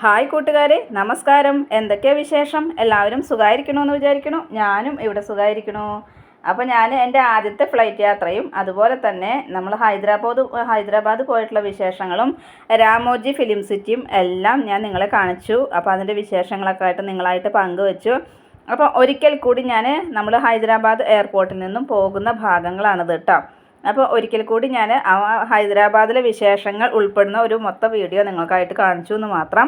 Hi കൂട്ടുകാരെ നമസ്കാരം. എന്തൊക്കെയാ വിശേഷം? എല്ലാവരും സുഖമായിരിക്കണമെന്ന് വിചാരിക്കണു. ഞാനും ഇവിടെ സുഖമായിരിക്കണു അപ്പോൾ ഞാൻ എന്റെ ആദ്യത്തെ ഫ്ലൈറ്റ് യാത്രയും അതുപോലെ തന്നെ നമ്മൾ ഹൈദരാബാദ് ഹൈദരാബാദ് പോയിട്ടുള്ള വിശേഷങ്ങളും രാമോജി ഫിലിം സിറ്റിയും എല്ലാം ഞാൻ നിങ്ങളെ കാണിച്ചു. അപ്പോൾ അതിന്റെ വിശേഷങ്ങളൊക്കെ ആയിട്ട് നിങ്ങളായിട്ട് പങ്കുവച്ചു. അപ്പോൾ ഒരിക്കൽ കൂടി ഞാൻ നമ്മൾ ഹൈദരാബാദ് എയർപോർട്ടിൽ നിന്നും പോകുന്ന ഭാഗങ്ങളാണിത് കേട്ടോ അപ്പോൾ ഒരിക്കൽ കൂടി ഞാൻ ഹൈദരാബാദിലെ വിശേഷങ്ങൾ ഉൾപ്പെടുന്ന ഒരു മൊത്ത വീഡിയോ നിങ്ങൾക്കായിട്ട് കാണിച്ചു എന്ന് മാത്രം.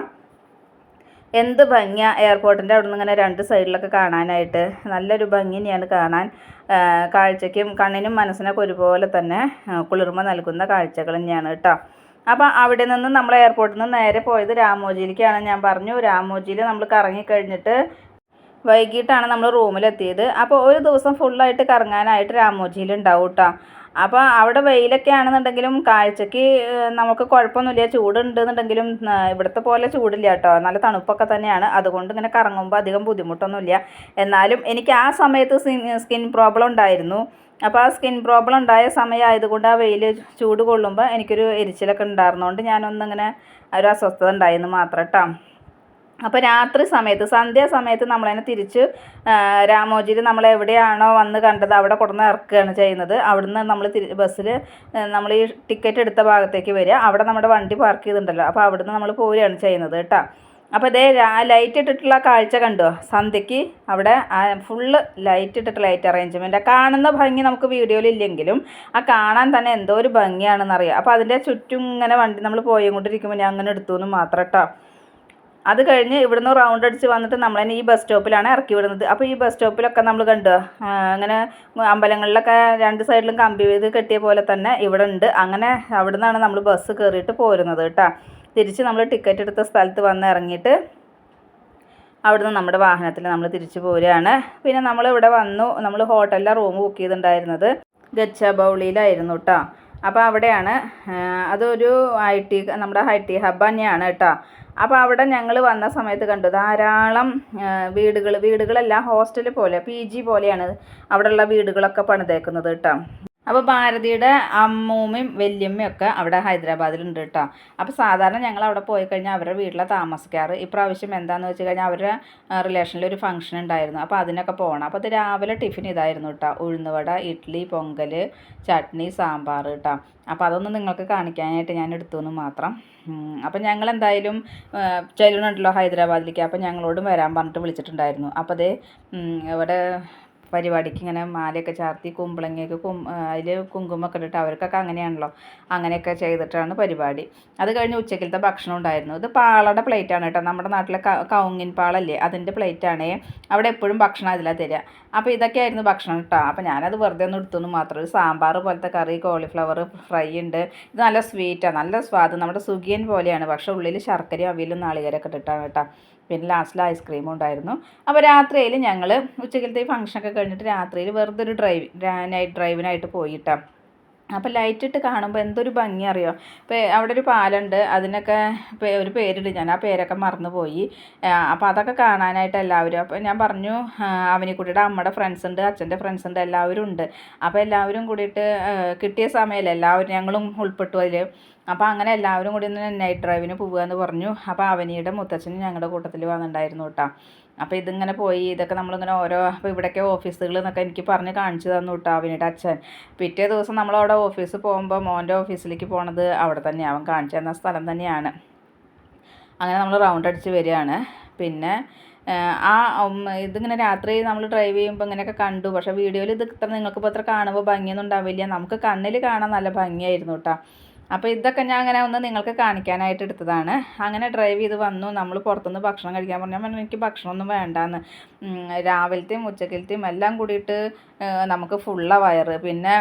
എന്ത് ഭംഗിയാ എയർപോർട്ടിന്റെ അവിടെ നിന്ന് ഇങ്ങനെ രണ്ട് സൈഡിലൊക്കെ കാണാനായിട്ട്. നല്ലൊരു ഭംഗി തന്നെയാണ് കാണാൻ. കാഴ്ചയ്ക്കും കണ്ണിനും മനസ്സിനൊക്കെ ഒരുപോലെ തന്നെ കുളിർമ നൽകുന്ന കാഴ്ചകൾ തന്നെയാണ് കേട്ടോ. അപ്പോൾ അവിടെ നിന്ന് നമ്മൾ എയർപോർട്ടിൽ നിന്ന് നേരെ പോയത് രാമോജിയിലേക്കാണ്. ഞാൻ പറഞ്ഞു രാമോജിയിൽ നമ്മൾ കറങ്ങി കഴിഞ്ഞിട്ട് വൈകിട്ടാണ് നമ്മൾ റൂമിലെത്തിയത്. അപ്പോൾ ഒരു ദിവസം ഫുള്ളായിട്ട് കറങ്ങാനായിട്ട് രാമോജിയിൽ ഉണ്ടാവും കേട്ടോ. അപ്പോൾ അവിടെ വെയിലൊക്കെ ആണെന്നുണ്ടെങ്കിലും കാഴ്ചയ്ക്ക് നമുക്ക് കുഴപ്പമൊന്നുമില്ല. ചൂടുണ്ടെന്നുണ്ടെങ്കിലും ഇവിടുത്തെ പോലെ ചൂടില്ല കേട്ടോ. നല്ല തണുപ്പൊക്കെ തന്നെയാണ്. അതുകൊണ്ട് ഇങ്ങനെ കറങ്ങുമ്പോൾ അധികം ബുദ്ധിമുട്ടൊന്നുമില്ല. എന്നാലും എനിക്ക് ആ സമയത്ത് സ്കിൻ പ്രോബ്ലം ഉണ്ടായിരുന്നു. അപ്പോൾ ആ സ്കിൻ പ്രോബ്ലം ഉണ്ടായ സമയമായതുകൊണ്ട് ആ വെയിൽ ചൂട് കൊള്ളുമ്പോൾ എനിക്കൊരു എരിച്ചിലൊക്കെ ഉണ്ടായിരുന്നതുകൊണ്ട് ഞാനൊന്നിങ്ങനെ ഒരു അസ്വസ്ഥത ഉണ്ടായിരുന്നു മാത്രം കേട്ടോ. അപ്പോൾ രാത്രി സമയത്ത് സന്ധ്യാസമയത്ത് നമ്മളതിനെ തിരിച്ച് രാമോജിയിൽ നമ്മൾ എവിടെയാണോ വന്ന് കണ്ടത് അവിടെ കൊടുന്ന് ഇറക്കുകയാണ് ചെയ്യുന്നത്. അവിടുന്ന് നമ്മൾ ബസ്സിൽ നമ്മൾ ഈ ടിക്കറ്റ് എടുത്ത ഭാഗത്തേക്ക് വരിക. അവിടെ നമ്മുടെ വണ്ടി പാർക്ക് ചെയ്തിട്ടുണ്ടല്ലോ. അപ്പോൾ അവിടുന്ന് നമ്മൾ പോരുകയാണ് ചെയ്യുന്നത് കേട്ടോ. അപ്പോൾ ഇതേ ലൈറ്റ് ഇട്ടിട്ടുള്ള കാഴ്ച കണ്ടോ? സന്ധ്യയ്ക്ക് അവിടെ ഫുള്ള് ലൈറ്റ് ഇട്ടിട്ട് ലൈറ്റ് അറേഞ്ച്മെന്റ് കാണുന്ന ഭംഗി നമുക്ക് വീഡിയോയിൽ ഇല്ലെങ്കിലും ആ കാണാൻ തന്നെ എന്തോ ഒരു ഭംഗിയാണെന്നറിയാം. അപ്പോൾ അതിന്റെ ചുറ്റും ഇങ്ങനെ വണ്ടി നമ്മൾ പോയി കൊണ്ടിരിക്കുമ്പോൾ ഞാൻ അങ്ങനെ എടുത്തു എന്ന് മാത്രം കേട്ടോ. അത് കഴിഞ്ഞ് ഇവിടുന്ന് റൗണ്ട് അടിച്ച് വന്നിട്ട് നമ്മൾ തന്നെ ഈ ബസ് സ്റ്റോപ്പിലാണ് ഇറക്കി വിടുന്നത്. അപ്പോൾ ഈ ബസ് സ്റ്റോപ്പിലൊക്കെ നമ്മൾ കണ്ടു? അങ്ങനെ അമ്പലങ്ങളിലൊക്കെ രണ്ട് സൈഡിലും കമ്പി വീത് കെട്ടിയ പോലെ തന്നെ ഇവിടെ ഉണ്ട്. അങ്ങനെ അവിടെ നിന്നാണ് നമ്മൾ ബസ് കയറിയിട്ട് പോരുന്നത് കേട്ടോ. തിരിച്ച് നമ്മൾ ടിക്കറ്റ് എടുത്ത സ്ഥലത്ത് വന്ന് ഇറങ്ങിയിട്ട് അവിടുന്ന് നമ്മുടെ വാഹനത്തിൽ നമ്മൾ തിരിച്ചു പോരുകയാണ്. പിന്നെ നമ്മൾ ഇവിടെ വന്നു. നമ്മൾ ഹോട്ടലിലെ റൂം ബുക്ക് ചെയ്തിട്ടുണ്ടായിരുന്നത്. ഗച്ചബൗളിയിലായിരുന്നു കേട്ടോ. അപ്പോൾ അവിടെയാണ് അതൊരു ഐ ടി നമ്മുടെ ഐ ടി ഹബ്ബ് തന്നെയാണ് കേട്ടോ. അപ്പോൾ അവിടെ ഞങ്ങൾ വന്ന സമയത്ത് കണ്ടു. ധാരാളം വീടുകൾ വീടുകളെല്ലാം ഹോസ്റ്റൽ പോലെ പി ജി പോലെയാണ് അവിടെയുള്ള വീടുകളൊക്കെ പണിതേക്കുന്നത് കേട്ടോ അപ്പോൾ ഭാരതിയുടെ അമ്മൂമ്മയും വല്യമ്മയും ഒക്കെ അവിടെ ഹൈദരാബാദിലുണ്ട് കേട്ടോ. അപ്പോൾ സാധാരണ ഞങ്ങൾ അവിടെ പോയി കഴിഞ്ഞാൽ അവരുടെ വീട്ടിലാണ് താമസിക്കാറ്. ഇപ്രാവശ്യം എന്താണെന്ന് വെച്ച് കഴിഞ്ഞാൽ അവരുടെ റിലേഷനിൽ ഒരു ഫംഗ്ഷൻ ഉണ്ടായിരുന്നു. അപ്പോൾ അതിനൊക്കെ പോകണം അപ്പോൾ അത് രാവിലെ ടിഫിൻ ഇതായിരുന്നു കേട്ടോ. ഉഴുന്നുവട ഇഡ്ഡലി പൊങ്കൽ ചട്നി സാമ്പാർ കേട്ടോ. അപ്പോൾ അതൊന്നും നിങ്ങൾക്ക് കാണിക്കാനായിട്ട് ഞാൻ എടുത്തു എന്ന് മാത്രം അപ്പം ഞങ്ങൾ എന്തായാലും ചെല്ലുന്നുണ്ടല്ലോ ഹൈദരാബാദിലേക്ക്. അപ്പോൾ ഞങ്ങളോടും വരാൻ പറഞ്ഞിട്ട് വിളിച്ചിട്ടുണ്ടായിരുന്നു. അപ്പോൾ അതേ ഇവിടെ പരിപാടിക്ക് ഇങ്ങനെ മാലയൊക്കെ ചാർത്തി കുമ്പളങ്ങയൊക്കെ കും അതിൽ കുങ്കുമൊക്കെ ഇട്ടിട്ട് അവർക്കൊക്കെ അങ്ങനെയാണല്ലോ. അങ്ങനെയൊക്കെ ചെയ്തിട്ടാണ് പരിപാടി. അത് കഴിഞ്ഞ് ഉച്ചക്കലത്തെ ഭക്ഷണം ഉണ്ടായിരുന്നു. ഇത് പാളയുടെ പ്ലേറ്റാണ് കേട്ടോ. നമ്മുടെ നാട്ടിലെ കൗങ്ങിൻ പാളല്ലേ? അതിന്റെ പ്ലേറ്റാണേ അവിടെ എപ്പോഴും ഭക്ഷണം അതിലാണ് തരിക അപ്പോൾ ഇതൊക്കെ ആയിരുന്നു ഭക്ഷണം കേട്ടോ അപ്പോൾ ഞാനത് വെറുതെ ഒന്ന് എടുത്തു മാത്രം. ഒരു സാമ്പാർ പോലത്തെ കറി കോളിഫ്ലവർ ഫ്രൈ ഉണ്ട്. ഇത് നല്ല സ്വീറ്റാണ് നല്ല സ്വാദ്. നമ്മുടെ സുഖിയൻ പോലെയാണ്. പക്ഷേ ഉള്ളിൽ ശർക്കരയും അവിയലും നാളികേരമൊക്കെ ഇട്ടിട്ടാണ് കേട്ടോ പിന്നെ ലാസ്റ്റിൽ ഐസ്ക്രീമും ഉണ്ടായിരുന്നു. അപ്പോൾ രാത്രിയിൽ ഞങ്ങൾ ഉച്ചക്കലത്തെ ഫംഗ്ഷനൊക്കെ കഴിഞ്ഞിട്ട് രാത്രിയിൽ വെറുതെ ഒരു ഡ്രൈവ് നൈറ്റ് ഡ്രൈവിനായിട്ട് പോയിട്ടാ അപ്പോൾ ലൈറ്റ് ഇട്ട് കാണുമ്പോൾ എന്തൊരു ഭംഗി അറിയോ? ഇപ്പോൾ അവിടെ ഒരു പാലുണ്ട് അതിനൊക്കെ ഒരു പേരിട്ട് ഞാൻ ആ പേരൊക്കെ മറന്നുപോയി. അപ്പോൾ അതൊക്കെ കാണാനായിട്ട് എല്ലാവരും അപ്പോൾ ഞാൻ പറഞ്ഞു അവനെ അവനിക്കുട്ടിയുടെ അമ്മയുടെ ഫ്രണ്ട്സ് ഉണ്ട് അച്ഛന്റെ ഫ്രണ്ട്സ് ഉണ്ട് എല്ലാവരും ഉണ്ട്. അപ്പോൾ എല്ലാവരും കൂടിയിട്ട് കിട്ടിയ സമയമല്ലേ എല്ലാവരും ഞങ്ങളും ഉൾപ്പെട്ടു അതിൽ അപ്പോൾ അങ്ങനെ എല്ലാവരും കൂടി ഒന്ന് നൈറ്റ് ഡ്രൈവിന് പോവുക എന്ന് പറഞ്ഞു. അപ്പോൾ അവനിയുടെ മുത്തച്ഛനും ഞങ്ങളുടെ കൂട്ടത്തിൽ വന്നിട്ടുണ്ടായിരുന്നു കേട്ടോ. അപ്പോൾ ഇതിങ്ങനെ പോയി ഇതൊക്കെ നമ്മളിങ്ങനെ ഓരോ അപ്പോൾ ഇവിടെയൊക്കെ ഓഫീസുകൾ എന്നൊക്കെ എനിക്ക് പറഞ്ഞ് കാണിച്ചു തന്നു കേട്ടോ അവനിയുടെ അച്ഛൻ. പിറ്റേ ദിവസം നമ്മളവിടെ ഓഫീസ് പോകുമ്പോൾ മോന്റെ ഓഫീസിലേക്ക് പോണത് അവിടെ തന്നെയാവും അവൻ കാണിച്ചു തന്ന സ്ഥലം തന്നെയാണ്. അങ്ങനെ നമ്മൾ റൗണ്ട് അടിച്ച് വരികയാണ്. പിന്നെ ആ, ഇതിങ്ങനെ രാത്രി നമ്മൾ ഡ്രൈവ് ചെയ്യുമ്പോൾ ഇങ്ങനെയൊക്കെ കണ്ടു. പക്ഷേ വീഡിയോയിൽ ഇത് ഇത്ര നിങ്ങൾക്കിപ്പോൾ അത്ര കാണുമ്പോൾ ഭംഗിയൊന്നും ഉണ്ടാവില്ല. നമുക്ക് കണ്ണിൽ കാണാൻ നല്ല ഭംഗിയായിരുന്നു കേട്ടോ അപ്പോൾ ഇതൊക്കെ ഞാൻ അങ്ങനെ ഒന്ന് നിങ്ങൾക്ക് കാണിക്കാനായിട്ട് എടുത്തതാണ്. അങ്ങനെ ഡ്രൈവ് ചെയ്ത് വന്നു. നമ്മൾ പുറത്തുനിന്ന് ഭക്ഷണം കഴിക്കാൻ പറഞ്ഞാൽ പറഞ്ഞു എനിക്ക് ഭക്ഷണമൊന്നും വേണ്ടാന്ന്. രാവിലത്തെയും ഉച്ചക്കലത്തെയും എല്ലാം കൂടിയിട്ട് നമുക്ക് ഫുള്ള വയറ്. പിന്നെ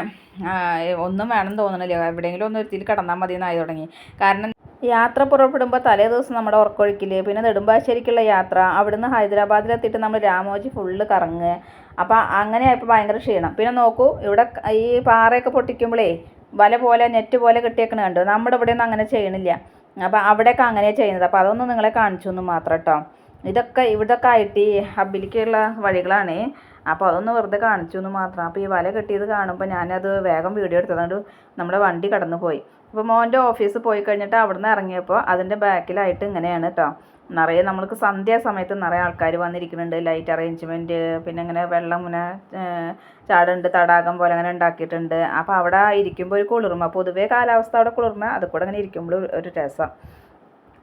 ഒന്നും വേണം തോന്നണില്ല. എവിടെയെങ്കിലും ഒന്ന് ഒരുത്തിൽ കിടന്നാൽ മതി എന്നായി തുടങ്ങി. കാരണം യാത്ര പുറപ്പെടുമ്പോൾ തലേ ദിവസം നമ്മുടെ ഉറക്കൊഴിക്കൽ പിന്നെ നെടുമ്പാശ്ശേരിക്കുള്ള യാത്ര അവിടുന്ന് ഹൈദരാബാദിലെത്തിയിട്ട് നമ്മൾ രാമോജി ഫുള്ള് കറങ്ങുക അപ്പോൾ അങ്ങനെ ആയപ്പോൾ ഭയങ്കര ക്ഷീണം. പിന്നെ നോക്കൂ ഇവിടെ ഈ പാറയൊക്കെ പൊട്ടിക്കുമ്പോഴേ വല പോലെ നെറ്റ് പോലെ കെട്ടിയേക്കണ കണ്ടു? നമ്മുടെ ഇവിടെയൊന്നും അങ്ങനെ ചെയ്യണില്ല. അപ്പോൾ അവിടെയൊക്കെ അങ്ങനെയാണ് ചെയ്യുന്നത്. അപ്പോൾ അതൊന്നും നിങ്ങളെ കാണിച്ചു എന്ന് മാത്രം കേട്ടോ. ഇതൊക്കെ ഇവിടൊക്കെ ആയിട്ട് ഈ ഹബ്ബിലേക്കുള്ള വഴികളാണ്. അപ്പോൾ അതൊന്ന് വെറുതെ കാണിച്ചു എന്ന് മാത്രം. അപ്പോൾ ഈ വല കെട്ടിയത് കാണുമ്പോൾ ഞാനത് വേഗം വീഡിയോ എടുത്തതുകൊണ്ട് നമ്മുടെ വണ്ടി കടന്നു പോയി അപ്പോൾ മോന്റെ ഓഫീസ് പോയി കഴിഞ്ഞിട്ട് അവിടെ നിന്ന് ഇറങ്ങിയപ്പോൾ അതിന്റെ ബാക്കിലായിട്ട് ഇങ്ങനെയാണ് കേട്ടോ. നിറയെ നമ്മൾക്ക് സന്ധ്യാസമയത്ത് നിറയെ ആൾക്കാർ വന്നിരിക്കുന്നുണ്ട്. ലൈറ്റ് അറേഞ്ച്മെന്റ് പിന്നെ ഇങ്ങനെ വെള്ളം ഇങ്ങനെ ചാടുണ്ട് തടാകം പോലെ അങ്ങനെ ഉണ്ടാക്കിയിട്ടുണ്ട്. അപ്പോൾ അവിടെ ഇരിക്കുമ്പോൾ ഒരു കുളിർമ. പൊതുവേ കാലാവസ്ഥ അവിടെ കുളിർമ അത് കൂടെ അങ്ങനെ ഇരിക്കുമ്പോൾ ഒരു രസം.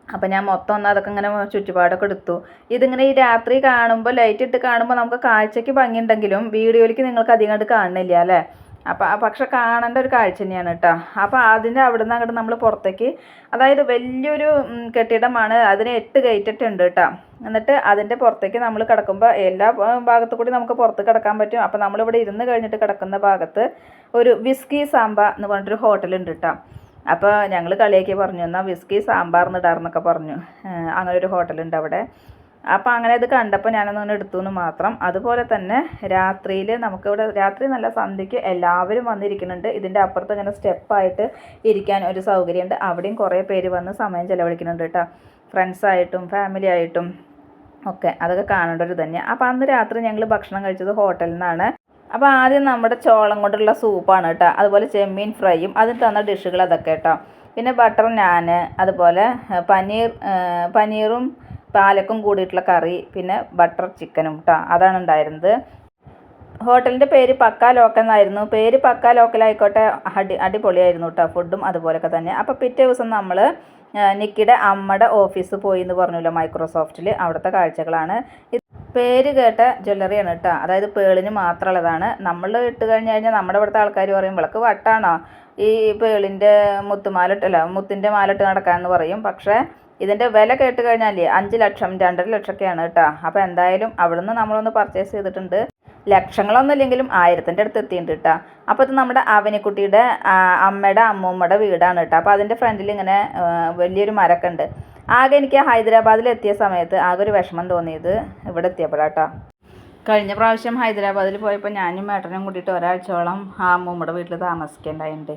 അപ്പം ഞാൻ മൊത്തം ഒന്ന് അതൊക്കെ ഇങ്ങനെ ചുറ്റുപാടൊക്കെ എടുത്തു. ഇതിങ്ങനെ ഈ രാത്രി കാണുമ്പോൾ ലൈറ്റ് ഇട്ട് കാണുമ്പോൾ നമുക്ക് കാഴ്ചയ്ക്ക് ഭംഗിയുണ്ടെങ്കിലും വീഡിയോയിലേക്ക് നിങ്ങൾക്ക് അധികം കണ്ട് കാണുന്നില്ല അല്ലേ? അപ്പം പക്ഷെ കാണേണ്ട ഒരു കാഴ്ച തന്നെയാണ് കേട്ടോ. അപ്പോൾ അതിന്റെ അവിടെ നിന്ന് അങ്ങോട്ട് നമ്മൾ പുറത്തേക്ക് അതായത് വലിയൊരു കെട്ടിടമാണ്. അതിന് എട്ട് ഗേറ്റ് ഉണ്ട് കേട്ടോ. എന്നിട്ട് അതിന്റെ പുറത്തേക്ക് നമ്മൾ കിടക്കുമ്പോൾ എല്ലാ ഭാഗത്തു കൂടി നമുക്ക് പുറത്ത് കിടക്കാൻ പറ്റും. അപ്പോൾ നമ്മളിവിടെ ഇരുന്ന് കഴിഞ്ഞിട്ട് കിടക്കുന്ന ഭാഗത്ത് ഒരു വിസ്കി സാമ്പ എന്ന് പറഞ്ഞിട്ടൊരു ഹോട്ടലുണ്ട് കേട്ടോ. അപ്പോൾ ഞങ്ങൾ കളിയാക്കി പറഞ്ഞു എന്നാൽ വിസ്കി സാമ്പാർ എന്നിടാറെന്നൊക്കെ പറഞ്ഞു. അങ്ങനെ ഒരു ഹോട്ടലുണ്ട് അവിടെ. അപ്പോൾ അങ്ങനെ ഇത് കണ്ടപ്പോൾ ഞാനൊന്ന് എടുത്തു എന്ന് മാത്രം. അതുപോലെ തന്നെ രാത്രിയിൽ നമുക്കിവിടെ രാത്രി നല്ല സന്ധ്യയ്ക്ക് എല്ലാവരും വന്നിരിക്കുന്നുണ്ട്. ഇതിന്റെ അപ്പുറത്ത് ഇങ്ങനെ സ്റ്റെപ്പായിട്ട് ഇരിക്കാൻ ഒരു സൗകര്യമുണ്ട്. അവിടെയും കുറേ പേര് വന്ന് സമയം ചിലവഴിക്കുന്നുണ്ട് കേട്ടോ. ഫ്രണ്ട്സായിട്ടും ഫാമിലി ആയിട്ടും ഒക്കെ. അതൊക്കെ കാണേണ്ട ഒരു തന്നെയാണ് അപ്പോൾ അന്ന് രാത്രി ഞങ്ങൾ ഭക്ഷണം കഴിച്ചത് ഹോട്ടലിൽ നിന്നാണ്. അപ്പോൾ ആദ്യം നമ്മുടെ ചോളം കൊണ്ടുള്ള സൂപ്പാണ് കേട്ടോ. അതുപോലെ ചെമ്മീൻ ഫ്രൈയും അതിൽ തന്ന ഡിഷുകൾ അതൊക്കെ കേട്ടോ. പിന്നെ ബട്ടർ നാൻ അതുപോലെ പനീർ പനീറും പാലക്കും കൂടിയിട്ടുള്ള കറി പിന്നെ ബട്ടർ ചിക്കനും കേട്ടോ അതാണ് ഉണ്ടായിരുന്നത്. ഹോട്ടലിന്റെ പേര് പക്കാ ലോക്കൽ എന്നായിരുന്നു. പേര് പക്കാ ലോക്കലായിക്കോട്ടെ അടി അടിപൊളിയായിരുന്നു കേട്ടോ ഫുഡും അതുപോലൊക്കെ തന്നെ. അപ്പോൾ പിറ്റേ ദിവസം നമ്മൾ നിക്കിയുടെ അമ്മയുടെ ഓഫീസ് പോയി എന്ന് പറഞ്ഞല്ലോ മൈക്രോസോഫ്റ്റിൽ അവിടുത്തെ കാഴ്ചകളാണ്. പേര് കേട്ട ജ്വല്ലറിയാണ് കേട്ടോ അതായത് പേളിന് മാത്രമുള്ളതാണ്. നമ്മൾ ഇട്ട് കഴിഞ്ഞ് കഴിഞ്ഞാൽ നമ്മുടെ ഇവിടുത്തെ ആൾക്കാർ പറയും വിളക്ക് വട്ടാണോ? ഈ പേളിന്റെ മുത്തുമാല ഇട്ടല്ല മുത്തിന്റെ മാലിട്ട് നടക്കാമെന്ന് പറയും. പക്ഷേ ഇതിന്റെ വില കേട്ട് കഴിഞ്ഞാൽ അഞ്ച് ലക്ഷം രണ്ടര ലക്ഷമൊക്കെയാണ് കേട്ടോ. അപ്പോൾ എന്തായാലും അവിടുന്ന് നമ്മളൊന്ന് പർച്ചേസ് ചെയ്തിട്ടുണ്ട്. ലക്ഷങ്ങളൊന്നും ഇല്ലെങ്കിലും ആയിരത്തിന്റെ അടുത്ത് എത്തിയിട്ടുണ്ട് കേട്ടോ. അപ്പോൾ ഇത് നമ്മുടെ അവനിക്കുട്ടിയുടെ അമ്മയുടെ അമ്മൂമ്മയുടെ വീടാണ് കേട്ടോ. അപ്പോൾ അതിന്റെ ഫ്രണ്ടിൽ ഇങ്ങനെ വലിയൊരു മരമൊക്കെ ഉണ്ട്. ആകെ എനിക്ക് ഹൈദരാബാദിൽ എത്തിയ സമയത്ത് ആകെ ഒരു വിഷമം തോന്നിയത് ഇവിടെ എത്തിയപ്പോഴാട്ടോ കഴിഞ്ഞ പ്രാവശ്യം ഹൈദരാബാദിൽ പോയപ്പോൾ ഞാനും മേട്ടനും കൂട്ടിയിട്ട് ഒരാഴ്ചയോളം ആ അമ്മൂമ്മയുടെ വീട്ടിൽ താമസിക്കേണ്ടായിട്ടുണ്ട്.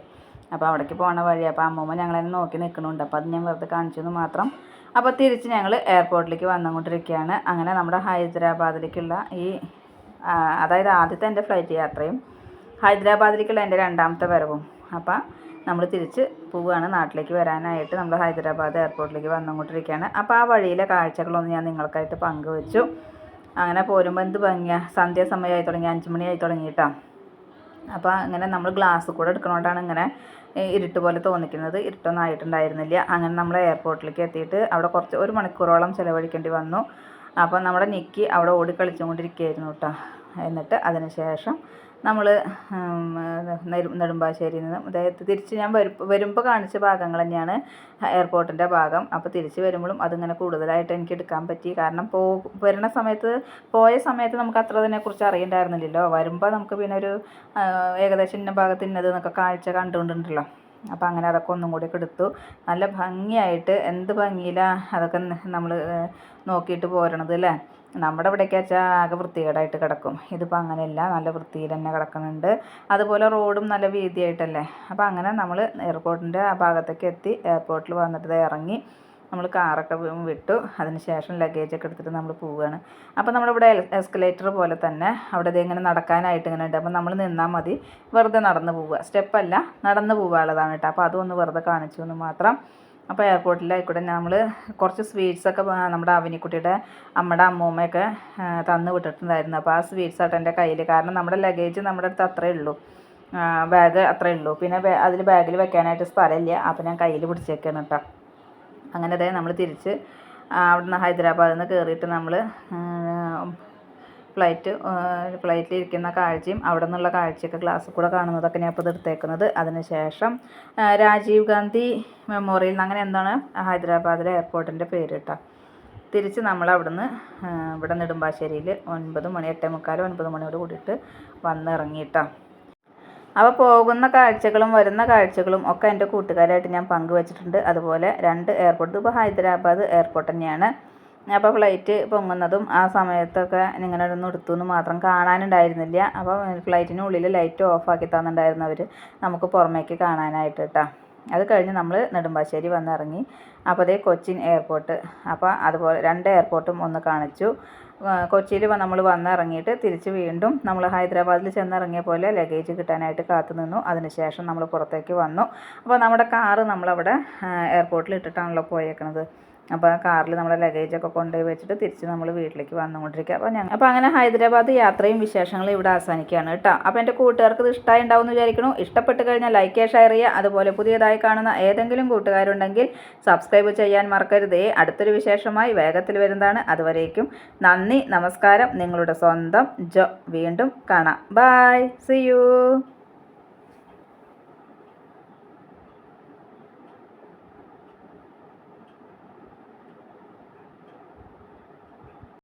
അപ്പോൾ അവിടേക്ക് പോണ വഴി. അപ്പോൾ അമ്മൂമ്മ ഞങ്ങളെ നോക്കി നിൽക്കണുണ്ട് അപ്പോൾ അത് ഞാൻ വെറുതെ കാണിച്ചു എന്ന് മാത്രം. അപ്പോൾ തിരിച്ച് ഞങ്ങൾ എയർപോർട്ടിലേക്ക് വന്നുകൊണ്ടിരിക്കുകയാണ് അങ്ങനെ നമ്മുടെ ഹൈദരാബാദിലേക്കുള്ള ഈ അതായത് ആദ്യത്തെ എന്റെ ഫ്ലൈറ്റ് യാത്രയും ഹൈദരാബാദിലേക്കുള്ള എന്റെ രണ്ടാമത്തെ വരവും. അപ്പം നമ്മൾ തിരിച്ച് പോവുകയാണ് നാട്ടിലേക്ക് വരാനായിട്ട് നമ്മൾ ഹൈദരാബാദ് എയർപോർട്ടിലേക്ക് വന്നുകൊണ്ടിരിക്കുകയാണ് അപ്പോൾ ആ വഴിയിലെ കാഴ്ചകളൊന്നും ഞാൻ നിങ്ങൾക്കായിട്ട് പങ്കുവച്ചു. അങ്ങനെ പോരുമ്പോൾ എന്ത് ഭംഗിയാണ് സന്ധ്യാസമയമായി തുടങ്ങി. അഞ്ച് മണിയായി തുടങ്ങിയിട്ടാണ് അപ്പോൾ അങ്ങനെ നമ്മൾ ഗ്ലാസ് കൂടെ എടുക്കണോണ്ടാണ് ഇങ്ങനെ ഇരുട്ട് പോലെ തോന്നിക്കുന്നത്. ഇരുട്ടൊന്നും ആയിട്ടുണ്ടായിരുന്നില്ല അങ്ങനെ നമ്മൾ എയർപോർട്ടിലേക്ക് എത്തിയിട്ട് അവിടെ കുറച്ച് ഒരു മണിക്കൂറോളം ചിലവഴിക്കേണ്ടി വന്നു. അപ്പോൾ നമ്മുടെ നിക്കി അവിടെ ഓടി കളിച്ചുകൊണ്ടിരിക്കുകയായിരുന്നു കേട്ടോ എന്നിട്ട് അതിന് ശേഷം നമ്മൾ നെടുമ്പാശ്ശേരിയിൽ നിന്ന് അതായത് തിരിച്ച് ഞാൻ വരും വരുമ്പോൾ കാണിച്ച ഭാഗങ്ങൾ തന്നെയാണ് എയർപോർട്ടിന്റെ ഭാഗം. അപ്പോൾ തിരിച്ച് വരുമ്പോഴും അതിങ്ങനെ കൂടുതലായിട്ട് എനിക്ക് എടുക്കാൻ പറ്റി. കാരണം പോ വരുന്ന സമയത്ത് പോയ സമയത്ത് നമുക്ക് അത്ര അതിനെക്കുറിച്ച് അറിയണ്ടായിരുന്നില്ലല്ലോ. വരുമ്പോൾ നമുക്ക് പിന്നെ ഒരു ഏകദേശം ഇന്ന ഭാഗത്ത് ഇന്നത് എന്നൊക്കെ കാഴ്ച കണ്ടുകൊണ്ടുണ്ടല്ലോ അപ്പോൾ അങ്ങനെ അതൊക്കെ ഒന്നും കൂടി എടുത്തു. നല്ല ഭംഗിയായിട്ട് എന്ത് ഭംഗിയിലാണ് അതൊക്കെ നമ്മൾ നോക്കിയിട്ട് പോരണത് അല്ലേ? നമ്മുടെ ഇവിടേക്ക് വെച്ചാൽ ആകെ വൃത്തികേടായിട്ട് കിടക്കും. ഇതിപ്പോൾ അങ്ങനെയല്ല നല്ല വൃത്തിയിൽ തന്നെ കിടക്കുന്നുണ്ട്. അതുപോലെ റോഡും നല്ല വീതിയായിട്ടല്ലേ. അപ്പോൾ അങ്ങനെ നമ്മൾ എയർപോർട്ടിന്റെ ആ ഭാഗത്തേക്ക് എത്തി എയർപോർട്ടിൽ വന്നിട്ട് ഇറങ്ങി നമ്മൾ കാറൊക്കെ വിട്ടു. അതിന് ശേഷം ലഗേജൊക്കെ എടുത്തിട്ട് നമ്മൾ പോവുകയാണ് അപ്പോൾ നമ്മളിവിടെ എസ്കലേറ്റർ പോലെ തന്നെ അവിടെ ഇങ്ങനെ നടക്കാനായിട്ട് ഇങ്ങനെ ഉണ്ട്. അപ്പോൾ നമ്മൾ നിന്നാൽ മതി. വെറുതെ നടന്ന് പോവുക സ്റ്റെപ്പല്ല നടന്ന് പോകാനുള്ളതാണ് കേട്ടോ. അപ്പോൾ അതൊന്ന് വെറുതെ കാണിച്ചു എന്ന് മാത്രം അപ്പോൾ എയർപോർട്ടിലായിക്കോട്ടെ നമ്മൾ കുറച്ച് സ്വീറ്റ്സൊക്കെ നമ്മുടെ അവനിക്കുട്ടിയുടെ അമ്മയുടെ അമ്മൂമ്മയൊക്കെ തന്നു വിട്ടിട്ടുണ്ടായിരുന്നു. അപ്പോൾ ആ സ്വീറ്റ്സ് ആയിട്ട് എന്റെ കയ്യിൽ കാരണം നമ്മുടെ ലഗേജ് നമ്മുടെ അടുത്ത് അത്രയേ ഉള്ളൂ. ബാഗ് അത്രയേ ഉള്ളൂ. പിന്നെ അതിൽ ബാഗിൽ വെക്കാനായിട്ട് സ്ഥലമില്ല. അപ്പോൾ ഞാൻ കയ്യിൽ പിടിച്ചേക്കാണ് കേട്ടോ അങ്ങനെ അതായത് നമ്മൾ തിരിച്ച് അവിടുന്ന് ഹൈദരാബാദിൽ നിന്ന് കയറിയിട്ട് നമ്മൾ ഫ്ലൈറ്റ് ഫ്ലൈറ്റിൽ ഇരിക്കുന്ന കാഴ്ചയും അവിടെ നിന്നുള്ള കാഴ്ചയൊക്കെ ഗ്ലാസ്സിൽ കൂടെ കാണുന്നതൊക്കെ ഞാൻ ഇപ്പോൾ എടുത്തേക്കുന്നത്. അതിനുശേഷം രാജീവ് ഗാന്ധി മെമ്മോറിയൽ നിന്ന് അങ്ങനെ എന്താണ് ഹൈദരാബാദിലെ എയർപോർട്ടിന്റെ പേര് കേട്ടോ. തിരിച്ച് നമ്മൾ അവിടുന്ന് ഇവിടെ നെടുമ്പാശ്ശേരിയിൽ ഒൻപത് മണി എട്ടേ മുക്കാൽ ഒൻപത് മണിയോട് കൂടിയിട്ട് വന്നിറങ്ങിയിട്ടോ അപ്പോൾ പോകുന്ന കാഴ്ചകളും വരുന്ന കാഴ്ചകളും ഒക്കെ എന്റെ കൂട്ടുകാരായിട്ട് ഞാൻ പങ്കുവച്ചിട്ടുണ്ട്. അതുപോലെ രണ്ട് എയർപോർട്ട് ഇപ്പോൾ ഹൈദരാബാദ് എയർപോർട്ട് തന്നെയാണ്. അപ്പോൾ ഫ്ലൈറ്റ് പൊങ്ങുന്നതും ആ സമയത്തൊക്കെ ഇങ്ങനെ എടുത്തു എന്ന് മാത്രം കാണാനുണ്ടായിരുന്നില്ല. അപ്പോൾ ഫ്ലൈറ്റിനുള്ളിൽ ലൈറ്റ് ഓഫാക്കി തന്നിട്ടുണ്ടായിരുന്നു അവർ. നമുക്ക് പുറമേക്ക് കാണാനായിട്ട് കേട്ടോ. അത് കഴിഞ്ഞ് നമ്മൾ നെടുമ്പാശ്ശേരി വന്നിറങ്ങി അപ്പോൾ അതേ കൊച്ചിൻ എയർപോർട്ട്. അപ്പോൾ അതുപോലെ രണ്ട് എയർപോർട്ടും ഒന്ന് കാണിച്ചു. കൊച്ചിയിൽ നമ്മൾ വന്നിറങ്ങിയിട്ട് തിരിച്ച് വീണ്ടും നമ്മൾ ഹൈദരാബാദിൽ ചെന്നിറങ്ങിയ പോലെ ലഗേജ് കിട്ടാനായിട്ട് കാത്തു നിന്നു. അതിനുശേഷം നമ്മൾ പുറത്തേക്ക് വന്നു. അപ്പോൾ നമ്മുടെ കാറ് നമ്മളവിടെ എയർപോർട്ടിൽ ഇട്ടിട്ടാണല്ലോ പോയേക്കണത്. അപ്പോൾ ആ കാറിൽ നമ്മുടെ ലഗേജൊക്കെ കൊണ്ടുപോയി വെച്ചിട്ട് തിരിച്ച് നമ്മൾ വീട്ടിലേക്ക് വന്നുകൊണ്ടിരിക്കുക. അപ്പോൾ ഞങ്ങൾ അപ്പോൾ അങ്ങനെ ഹൈദരാബാദ് യാത്രയും വിശേഷങ്ങളും ഇവിടെ അവസാനിക്കുകയാണ് കേട്ടോ. അപ്പോൾ എന്റെ കൂട്ടുകാർക്ക് ഇത് ഇഷ്ടമായി ഉണ്ടാവും എന്ന് വിചാരിക്കുന്നു. ഇഷ്ടപ്പെട്ട് കഴിഞ്ഞാൽ ലൈക്ക് ഷെയർ ചെയ്യുക. അതുപോലെ പുതിയതായി കാണുന്ന ഏതെങ്കിലും കൂട്ടുകാരുണ്ടെങ്കിൽ സബ്സ്ക്രൈബ് ചെയ്യാൻ മറക്കരുതേ. അടുത്തൊരു വിശേഷമായി വേഗത്തിൽ വരുന്നതാണ്. അതുവരേക്കും നന്ദി നമസ്കാരം. നിങ്ങളുടെ സ്വന്തം ജോ വീണ്ടും കാണാം. Bye C U